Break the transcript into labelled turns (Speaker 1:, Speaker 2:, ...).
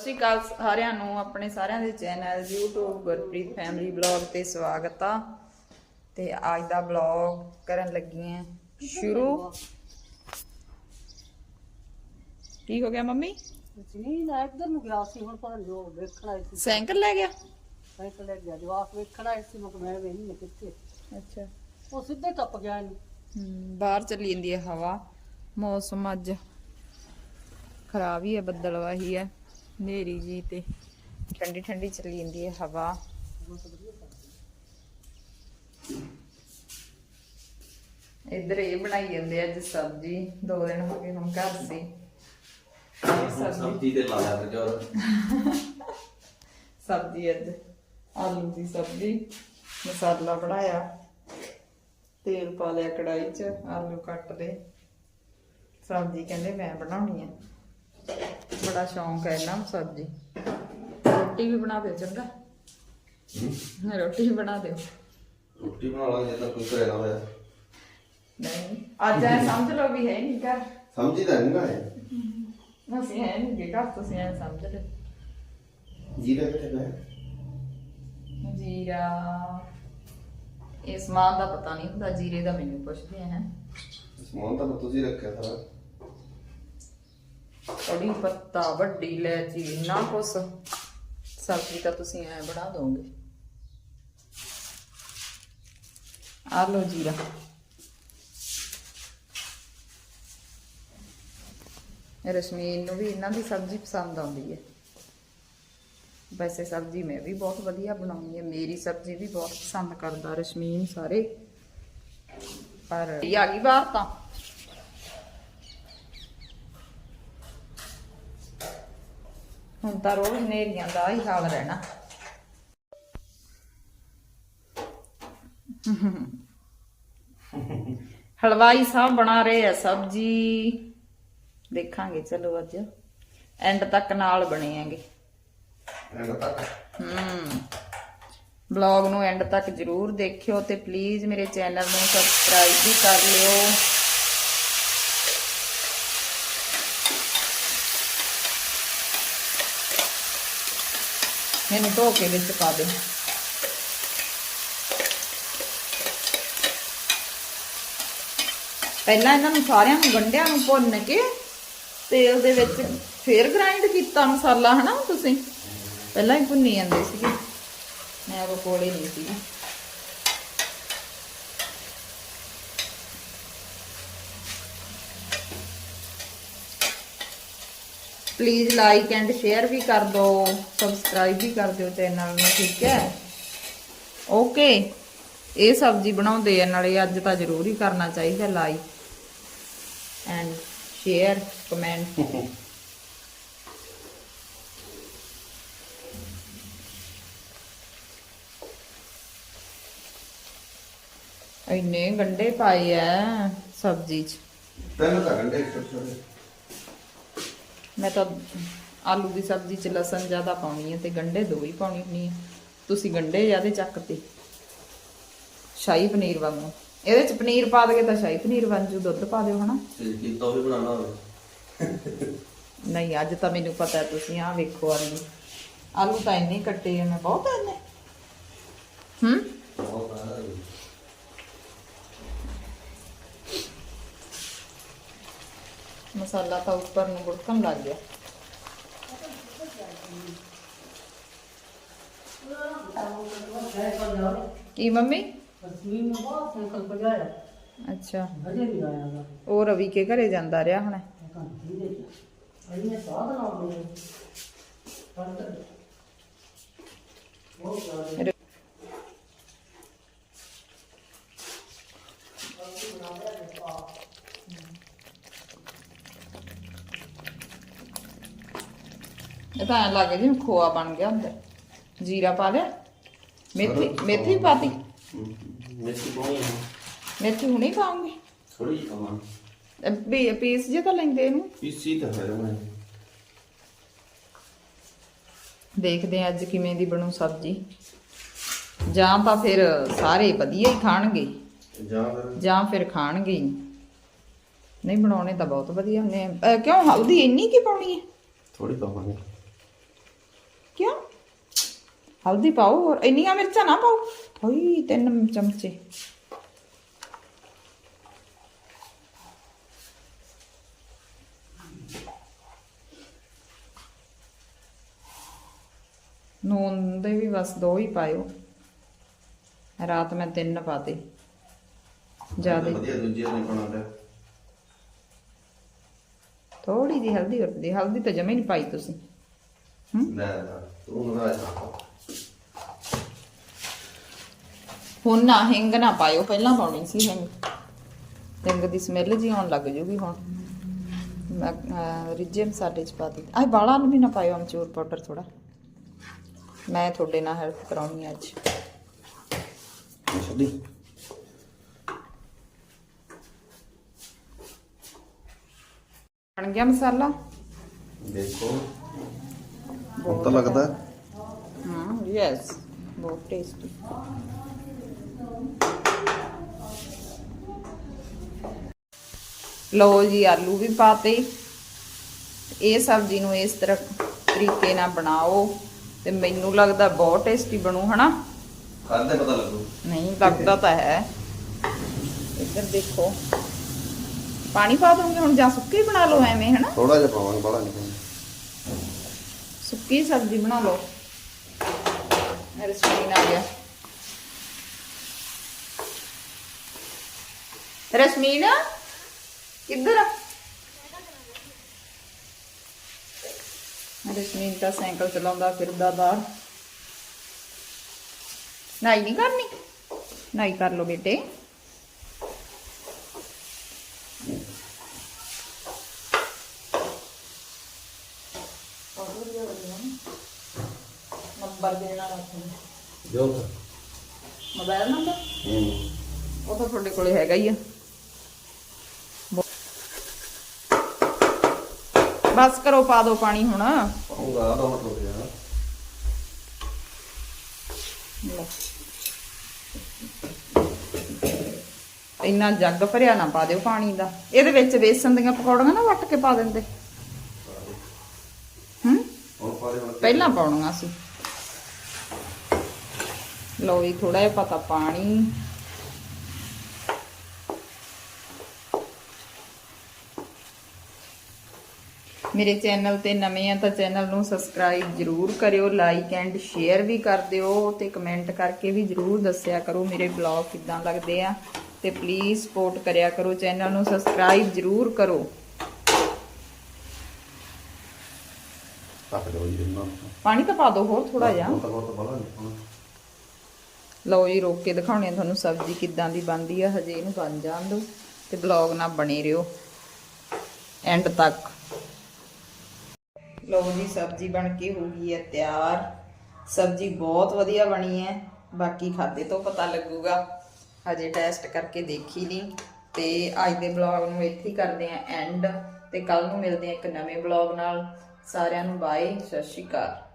Speaker 1: ਸਤਿ ਸ਼੍ਰੀ ਅਕਾਲ ਸਾਰਿਆਂ ਨੂੰ ਆਪਣੇ ਸਾਰਿਆਂ ਦੇ channel YouTube Gurpreet family blog ਤੇ ਸਵਾਗਤ ਆ। ਤੇ ਅੱਜ ਦਾ ਬਲੌਗ ਕਰਨ ਲੱਗੀ ਆਂ ਸ਼ੁਰੂ। ਕੀ ਹੋ ਗਿਆ ਮੰਮੀ?
Speaker 2: ਨਹੀਂ ਨਾ ਇੱਧਰ ਨੂੰ ਗਿਆ ਸੀ ਹੁਣ ਪਰ ਜੋ ਵੇਖਣਾ ਸੀ।
Speaker 1: ਸਾਈਕਲ ਲੈ ਗਿਆ?
Speaker 2: ਸਾਈਕਲ ਲੈ ਗਿਆ ਜਵਾਕ ਵੇਖਣਾ ਸੀ ਮੈਂ ਕਿਹਾ ਮੈਂ ਵੇਖ ਨਹੀਂ ਕਿੱਥੇ।
Speaker 1: ਅੱਛਾ।
Speaker 2: ਉਹ ਸਿੱਧੇ ਟੱਪ ਗਿਆ ਇਹਨੂੰ।
Speaker 1: ਹਮ, ਬਾਹਰ ਚੱਲੀ ਜਾਂਦੀ ਹੈ ਹਵਾ। ਮੌਸਮ ਅੱਜ ਖਰਾਬ ਹੀ ਹੈ ਬੱਦਲਵਾਹੀ ਹੈ ਹਨੇਰੀ ਜੀ ਤੇ ਠੰਡੀ ਠੰਡੀ ਚੱਲੀ ਜਾਂਦੀ ਹੈ ਹਵਾ। ਇੱਧਰ ਇਹ ਬਣਾਈ ਜਾਂਦੇ ਅੱਜ ਸਬਜ਼ੀ ਦੋ ਦਿਨ ਹੋ ਗਏ ਹੁਣ ਘਰ ਸੀ। ਸਬਜ਼ੀ
Speaker 3: ਤੇ ਲਾ ਲਿਆ ਜੋਰ
Speaker 1: ਸਬਜ਼ੀ ਅੱਜ ਆਲੂ ਦੀ ਸਬਜ਼ੀ ਮਸਾਲਾ ਬਣਾਇਆ। ਤੇਲ ਪਾ ਲਿਆ ਕੜਾਈ 'ਚ ਆਲੂ ਕੱਟ ਲਏ। ਸਬਜ਼ੀ ਕਹਿੰਦੇ ਮੈਂ ਬਣਾਉਣੀ ਆ। ਬੜਾ ਸ਼ੌਂਕ ਹੈ ਇਹਨਾਂ ਨੂੰ ਸਬਜ਼ੀ। ਰੋਟੀ ਵੀ ਬਣਾ ਦਿਓ ਚੰਗਾ। ਰੋਟੀ ਵੀ ਬਣਾ ਦਿਓ।
Speaker 3: ਰੋਟੀ ਬਣਾ ਲਾਂਗੇ ਤਾਂ ਕੋਈ ਨਾ ਹੋਇਆ।
Speaker 1: ਨਹੀਂ ਅੱਜ ਐ ਸਮਝ ਲਓ ਵੀ ਹੈ ਨਹੀਂ ਘਰ।
Speaker 3: ਸਮਝੀ ਤਾਂ ਨਹੀਂ ਨਾ ਹੈ
Speaker 1: ਅਸੀਂ ਹੈ ਨਹੀਂ ਘਰ ਤੁਸੀਂ ਐ ਸਮਝ ਲਓ।
Speaker 3: ਜੀਰਾ ਕਿੱਥੇ ਪਿਆ?
Speaker 1: ਜੀਰਾ ਇਸ ਮਾਂ ਦਾ ਪਤਾ ਨਹੀਂ ਹੁੰਦਾ ਜੀਰੇ ਦਾ ਮੈਨੂੰ ਪੁੱਛਦੇ ਆ ਹੈ।
Speaker 3: ਸਮਾਨ ਤਾਂ ਤੁਸੀਂ ਰੱਖਿਆ ਸਾਰਾ
Speaker 1: ਕੜੀ ਪੱਤਾ ਵੱਡੀ ਇਲਾਇਚੀ, ਇੰਨਾ ਕੁਛ। ਸਬਜ਼ੀ ਤਾਂ ਤੁਸੀਂ ਐ ਬਣਾ ਦੋਗੇ। ਆ ਲਓ ਜੀਰਾ। ਰਸ਼ਮੀਨ ਨੂੰ ਵੀ ਇਹਨਾਂ ਦੀ ਸਬਜ਼ੀ ਪਸੰਦ ਆਉਂਦੀ ਹੈ। ਵੈਸੇ ਸਬਜ਼ੀ ਮੈਂ ਵੀ ਬਹੁਤ ਵਧੀਆ ਬਣਾਉਂਦੀ ਹਾਂ। ਮੇਰੀ ਸਬਜ਼ੀ ਵੀ ਬਹੁਤ ਪਸੰਦ ਕਰਦਾ ਰਸ਼ਮੀਨ ਸਾਰੇ। ਪਰ ਇਹ ਆ ਗਈ ਬਾਹਰ ਤਾਂ। ਹੁਣ ਤਾਂ ਰੋਜ਼ ਨੇਰੀਆਂ ਦਾ ਹੀ ਹਾਲ ਰਹਿਣਾ। ਹਲਵਾਈ ਸਾਹਿਬ ਬਣਾ ਰਹੇ ਆ ਸਬਜੀ। ਦੇਖਾਂਗੇ ਚਲੋ ਅੱਜ। ਐਂਡ ਤੱਕ ਨਾਲ ਬਣੇ ਆਂਗੇ
Speaker 3: ਐਂਡ ਤੱਕ?
Speaker 1: ਬਲੌਗ ਨੂੰ ਐਂਡ ਤੱਕ ਜਰੂਰ ਦੇਖਿਓ ਤੇ ਪਲੀਜ਼ ਮੇਰੇ ਚੈਨਲ ਨੂੰ ਸਬਸਕ੍ਰਾਈਬ ਵੀ ਕਰ ਲਿਓ। ਮੈਨੂੰ ਧੋ ਕੇ ਵਿੱਚ ਪਾ ਦੇ ਪਹਿਲਾਂ ਇਹਨਾਂ ਨੂੰ ਸਾਰਿਆਂ ਨੂੰ ਗੰਢਿਆਂ ਨੂੰ ਭੁੰਨ ਕੇ ਤੇਲ ਦੇ ਵਿੱਚ ਫੇਰ ਗ੍ਰਾਈਂਡ ਕੀਤਾ ਮਸਾਲਾ, ਹਨਾ ਤੁਸੀਂ? ਪਹਿਲਾਂ ਹੀ ਭੁੰਨੀ ਜਾਂਦੇ ਸੀਗੇ। ਮੈਂ ਉਹ ਕੋਲੇ ਨਹੀਂ ਸੀ ਪਲੀਜ਼ ਲਾਈਕ ਐਂਡ ਸ਼ੇਅਰ ਵੀ ਕਰ ਦਿਓ ਸਬਸਕ੍ਰਾਈਬ ਵੀ ਕਰ ਦਿਓ ਚੈਨਲ ਨੂੰ, ਠੀਕ ਹੈ? ਓਕੇ ਇਹ ਸਬਜ਼ੀ ਬਣਾਉਂਦੇ ਆ, ਨਾਲੇ ਅੱਜ ਤਾਂ ਜ਼ਰੂਰ ਹੀ ਕਰਨਾ ਚਾਹੀਦਾ ਲਾਈਕ ਐਂਡ ਸ਼ੇਅਰ ਕਮੈਂਟ ਇੰਨੇ ਗੰਡੇ ਪਾਏ ਆ ਸਬਜ਼ੀ 'ਚ।
Speaker 3: ਤਿੰਨ ਤਾਂ ਗੰਡੇ ਛੋਟੇ ਛੋਟੇ
Speaker 1: ਮੈਂ ਤਾਂ ਆਲੂ ਦੀ ਸਬਜ਼ੀ 'ਚ ਲਸਣ ਜ਼ਿਆਦਾ ਪਾਉਣੀ ਹੈ ਤੇ ਗੰਡੇ ਦੋ ਹੀ ਪਾਉਣੀ ਹੁੰਦੀ ਹੈ ਤੁਸੀਂ ਗੰਡੇ ਜ਼ਿਆਦੇ ਚੱਕਤੇ। ਸ਼ਾਹੀ ਪਨੀਰ ਵਾਂਗੂ। ਇਹਦੇ 'ਚ ਪਨੀਰ ਪਾ ਦਗੇ ਤਾਂ ਸ਼ਾਹੀ ਪਨੀਰ ਬਣ ਜੂ ਦੁੱਧ ਪਾ ਦਿਓ ਹਨਾ?
Speaker 3: ਤੇ ਕੀਤਾ ਵੀ ਬਣਾਉਣਾ ਹੋਵੇ।
Speaker 1: ਨਹੀਂ ਅੱਜ ਤਾਂ ਮੈਨੂੰ ਪਤਾ ਤੁਸੀਂ ਆਹ ਵੇਖੋ ਆਲੂ। ਆਲੂ ਤਾਂ ਇੰਨੇ ਕੱਟੇ ਆ ਮੈਂ ਬਹੁਤ ਆ ਇੰਨੇ ਹੂੰ
Speaker 3: ਬਹੁਤ ਆ
Speaker 1: ਮਸਾਲਾ ਤਾਂ ਉੱਪਰ ਨੂੰ ਬੁੜਕਣ ਲੱਗ ਗਿਆ ਕੀ ਮੰਮੀ
Speaker 2: ਅਸਲੀ ਨੂੰ ਬਹੁਤ ਸਾਈਕਲ ਪਜਾਇਆ
Speaker 1: ਅੱਛਾ
Speaker 2: ਅਜੇ ਨਹੀਂ ਆਇਆ ਗਾ
Speaker 1: ਉਹ ਰਵੀ ਕੇ ਘਰੇ ਜਾਂਦਾ ਰਿਹਾ ਹੁਣ
Speaker 2: ਘੰਟੀ ਦੇ ਅਜੇ ਸਾਧ ਨਾ ਹੋਵੇ ਬਹੁਤ ਜ਼ਿਆਦਾ
Speaker 1: ਇਹ ਤਾਂ ਐਂ ਲੱਗ ਜਿਵੇਂ ਖੋਆ ਬਣ ਗਿਆ ਹੁੰਦਾ ਜੀਰਾ ਪਾ ਲਿਆ। ਮੇਥੀ ਮੇਥੀ ਪਾਤੀ।
Speaker 3: ਮੇਥੀ ਪਾਉਣੀ ਹੈ
Speaker 1: ਮੇਥੀ ਹੁਣੇ ਪਾਉਂਗੀ।
Speaker 3: ਥੋੜੀ ਜਿਹੀ ਪਾਵਾਂ
Speaker 1: ਪੀਸ ਜੇ ਤਾਂ ਲੈਂਦੇ ਇਹਨੂੰ।
Speaker 3: ਪੀਸੀ ਤਾਂ ਹੈ ਮੈਂ
Speaker 1: ਦੇਖਦੇ ਆ ਅੱਜ ਕਿਵੇਂ ਦੀ ਬਣੂ ਸਬਜ਼ੀ। ਜਾਂ ਤਾਂ ਫਿਰ ਸਾਰੇ ਵਧੀਆ ਹੀ ਖਾਣਗੇ।
Speaker 3: ਜਾਂ ਫਿਰ
Speaker 1: ਜਾਂ ਫਿਰ ਖਾਣਗੇ ਹੀ। ਨਹੀਂ ਬਣਾਉਣੇ ਤਾਂ ਬਹੁਤ ਵਧੀਆ ਹੁੰਦੇ ਆ ਅਹ ਕਿਉਂ ਹਲਦੀ ਇੰਨੀ ਕੀ ਪਾਉਣੀ ਹੈ?
Speaker 3: ਥੋੜੀ ਪਾਵਾਂਗੇ।
Speaker 1: ਹਲਦੀ ਪਾਓ ਹੋਰ ਇੰਨੀਆਂ ਮਿਰਚਾਂ ਨਾ ਪਾਓ। ਹੋਈ ਤਿੰਨ ਚਮਚੇ। ਨੂਨ ਦੇ ਵੀ ਬਸ ਦੋ ਹੀ ਪਾਇਓ। ਰਾਤ ਮੈਂ ਤਿੰਨ ਪਾਤੇ। ਜ਼ਿਆਦਾ।
Speaker 3: ਵਧੀਆ ਦੂਜੇ ਨੇ ਬਣਾਉਂਦਾ
Speaker 1: ਥੋੜੀ ਜੀ ਹਲਦੀ ਵਰਤਦੀ। ਹਲਦੀ ਤਾਂ ਜਮੇ ਨਹੀਂ ਪਾਈ ਤੁਸੀਂ।
Speaker 3: ਲੈ ਲੈ ਤੂੰ ਨਾ ਜਾ
Speaker 1: ਹੁਣ ਨਾ ਹਿੰਗ ਨਾ ਪਾਇਓ ਪਹਿਲਾਂ ਪਾਉਣੀ ਸੀ ਹਿੰਗ। ਹਿੰਗ ਦੀ ਸਮੈਲ ਜੀ ਆਉਣ ਲੱਗ ਜੂਗੀ ਹੁਣ। ਮੈਂ ਅਹ, ਰਿੱਝੇ ਮਸਾਲੇ ਚ ਪਾ ਦਿੱਤੀ ਆਹ ਬਾਲਾਂ ਨੂੰ ਵੀ ਨਾ ਪਾਇਓ ਅਮਚੂਰ ਪਾਊਡਰ ਥੋੜਾ ਮੈਂ ਤੁਹਾਡੇ ਨਾਲ ਹੈਲਪ ਕਰਾਉਣੀ ਅੱਜ।
Speaker 3: ਛੱਡੀ।
Speaker 1: ਬਣ ਗਿਆ ਮਸਾਲਾ?
Speaker 3: ਦੇਖੋ। ਹੁਣ ਤਾਂ ਲੱਗਦਾ
Speaker 1: ਹਾਂ। ਯੈਸ ਬਹੁਤ ਟੇਸਟੀ ਲਓ ਜੀ ਆਲੂ ਵੀ ਪਾਤੇ। ਇਹ ਸਬਜ਼ੀ ਨੂੰ ਇਸ ਤਰ੍ਹਾਂ ਤਰੀਕੇ ਨਾਲ ਬਣਾਓ ਤੇ ਮੈਨੂੰ ਲੱਗਦਾ ਬਹੁਤ ਟੇਸਟੀ ਬਣੂ ਹਨਾ?
Speaker 3: ਖਾਦੇ ਪਤਾ ਲੱਗੂ।
Speaker 1: ਨਹੀਂ ਲੱਗਦਾ ਤਾਂ ਹੈ। ਇੱਧਰ ਦੇਖੋ। ਪਾਣੀ ਪਾ ਦੋਗੇ ਹੁਣ ਜਾਂ ਸੁੱਕੀ ਬਣਾ ਲਓ ਐਵੇਂ ਹਨਾ?
Speaker 3: ਥੋੜਾ ਜਿਹਾ ਪਾਵਾਂਗੇ ਬੜਾ ਨਹੀਂ
Speaker 1: ਸੁੱਕੀ ਸਬਜ਼ੀ ਬਣਾ ਲਓ? ਮੇਰੇ ਸਕਰੀਨ ਆ ਗਿਆ ਰਸ਼ਮੀਨ, ਕਿੱਧਰ? ਆ ਰਸ਼ਮੀਨ ਤਾਂ ਸਾਈਕਲ ਚਲਾਉਂਦਾ ਫਿਰਦਾ ਬਾਹਰ ਨਾਈ ਨਹੀਂ ਕਰਨੀ? ਨਾਈ ਕਰ ਲੋ ਬੇਟੇ। ਨੰਬਰ ਦੇਣਾ ਰੱਖੋ
Speaker 3: ਜੋ
Speaker 1: ਮੋਬਾਈਲ ਨੰਬਰ?
Speaker 3: ਹੂੰ।
Speaker 1: ਉਹ ਤਾਂ ਤੁਹਾਡੇ ਕੋਲੇ ਹੈਗਾ ਹੀ ਆ। ਬਸ ਕਰੋ ਪਾ ਦਿਓ ਪਾਣੀ ਹੁਣ।
Speaker 3: ਪਾਉਂਗਾ ਦਾ ਮਤਲਬ
Speaker 1: ਲਓ। ਇੰਨਾ ਜੱਗ ਭਰਿਆ ਨਾ ਪਾ ਦਿਓ ਪਾਣੀ ਦਾ। ਇਹਦੇ ਵਿੱਚ ਬੇਸਨ ਦੀਆਂ ਪਕੌੜੀਆਂ ਨਾ ਵੱਟ ਕੇ ਪਾ ਦਿੰਦੇ। ਹੂੰ?
Speaker 3: ਹੁਣ ਪਾ ਦੇ ਹੁਣ
Speaker 1: ਪਹਿਲਾਂ ਪਾਉਣੀਆਂ ਸੀ। ਲਓ ਜੀ ਥੋੜਾ ਜਿਹਾ ਪਤਾ ਪਾਣੀ। ਮੇਰੇ ਚੈਨਲ ਤੇ ਨਵੇਂ ਆ ਤਾਂ ਚੈਨਲ ਨੂੰ ਸਬਸਕ੍ਰਾਈਬ ਜਰੂਰ ਕਰਿਓ ਲਾਈਕ ਐਂਡ ਸ਼ੇਅਰ ਵੀ ਕਰ ਦਿਓ ਤੇ ਕਮੈਂਟ ਕਰਕੇ ਵੀ ਜਰੂਰ ਦੱਸਿਆ ਕਰੋ ਮੇਰੇ ਬਲੌਗ ਕਿੱਦਾਂ ਲੱਗਦੇ ਆ। ਤੇ ਪਲੀਜ਼ ਸਪੋਰਟ ਕਰਿਆ ਕਰੋ ਚੈਨਲ ਨੂੰ ਸਬਸਕ੍ਰਾਈਬ ਜਰੂਰ ਕਰੋ। ਪਾਣੀ ਤਾਂ ਪਾ ਦਿਓ ਹੋਰ ਥੋੜਾ ਜਿਹਾ
Speaker 3: ਹੁਣ ਤਾਂ ਬਹੁਤ ਬੜਾ ਨਹੀਂ ਪਾਉਣਾ
Speaker 1: ਲਓ ਜੀ, ਰੋਕ ਕੇ ਦਿਖਾਉਣੀ ਆ ਤੁਹਾਨੂੰ ਸਬਜ਼ੀ ਕਿੱਦਾਂ ਦੀ ਬਣਦੀ ਆ, ਹਜੇ ਇਹਨੂੰ ਬਣ ਜਾਣ ਦਿਓ ਤੇ ਬਲੌਗ ਨਾਲ ਬਣੇ ਰਹੋ। ਐਂਡ ਤੱਕ। ਲਓ ਜੀ, ਸਬਜ਼ੀ ਬਣ ਕੇ ਹੋ ਗਈ ਹੈ ਤਿਆਰ। ਸਬਜ਼ੀ ਬਹੁਤ ਵਧੀਆ ਬਣੀ ਹੈ ਬਾਕੀ ਖਾਦੇ ਤੋਂ ਪਤਾ ਲੱਗੂਗਾ। ਹਜੇ ਟੈਸਟ ਕਰਕੇ ਦੇਖੀ ਨਹੀਂ ਤੇ ਅੱਜ ਦੇ ਬਲੌਗ ਨੂੰ ਇੱਥੇ ਹੀ ਕਰਦੇ ਆ ਐਂਡ ਤੇ ਕੱਲ ਨੂੰ ਮਿਲਦੇ ਆ ਇੱਕ ਨਵੇਂ ਬਲੌਗ ਨਾਲ। ਸਾਰਿਆਂ ਨੂੰ ਬਾਏ ਸਤਿ ਸ਼੍ਰੀ ਅਕਾਲ।